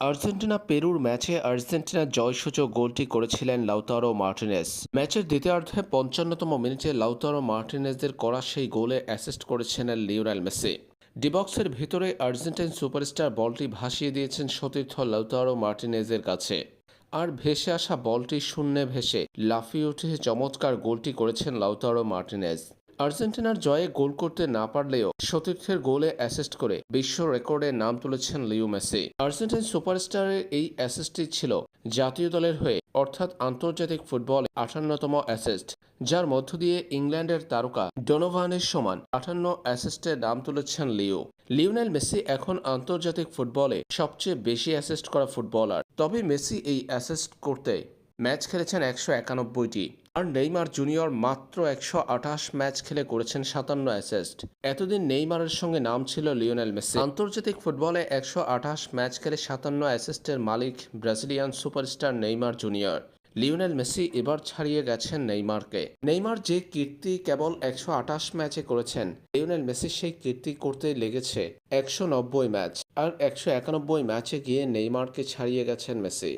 Argentina পেরুর ম্যাচে আর্জেন্টিনার জয়সূচক গোলটি করেছিলেন লাউতারো মার্টিনেস। ম্যাচের দ্বিতীয়ার্ধে পঞ্চান্নতম মিনিটে লাউতারো মার্টিনেসদের করা সেই গোলে অ্যাসিস্ট করেছিলেন লিওনেল মেসি। ডিবক্সের ভিতরে আর্জেন্টাইন সুপারস্টার বলটি ভাসিয়ে দিয়েছেন সতীর্থ লাউতারো মার্টিনেজের কাছে। আর ভেসে আসা বলটি শূন্যে ভেসে লাফিয়ে উঠে চমৎকার গোলটি করেছেন লাউতারো মার্টিনেজ আর্জেন্টিনার জয়ে গোল করতে না পারলেও সতীর্থের গোলে অ্যাসিস্ট করে বিশ্ব রেকর্ডে নাম তুলেছেন লিও মেসি। আর্জেন্টাইন সুপারস্টারের এই অ্যাসিস্টটি ছিল জাতীয় দলের হয়ে, অর্থাৎ আন্তর্জাতিক ফুটবলে আঠান্নতম অ্যাসিস্ট যার মধ্য দিয়ে ইংল্যান্ডের তারকা ডোনোভানের সমান আঠান্ন অ্যাসিস্টের নাম তুলেছেন লিও। লিওনেল মেসি এখন আন্তর্জাতিক ফুটবলে সবচেয়ে বেশি অ্যাসিস্ট করা ফুটবলার। তবে মেসি এই অ্যাসিস্ট করতে ম্যাচ খেলেছেন একশো একানব্বইটি। আর নেইমার জুনিয়র মাত্র একশো আঠাশ ম্যাচ খেলে করেছেন সাতান্ন অ্যাসেস্ট। এতদিন নেইমারের সঙ্গে নাম ছিল লিওনেল মেসি। আন্তর্জাতিক ফুটবলে একশো আঠাশ ম্যাচ খেলে সাতান্ন অ্যাসেস্টের মালিক Brazilian superstar Neymar junior. Lionel Messi এবার ছাড়িয়ে গেছেন নেইমারকে। নেইমার যে কীর্তি কেবল একশো আঠাশ ম্যাচে করেছেন, লিওনেল মেসি সেই কীর্তি করতে লেগেছে একশো নব্বই ম্যাচ। আর একশো একানব্বই ম্যাচে গিয়ে নেইমারকে ছাড়িয়ে গেছেন মেসি।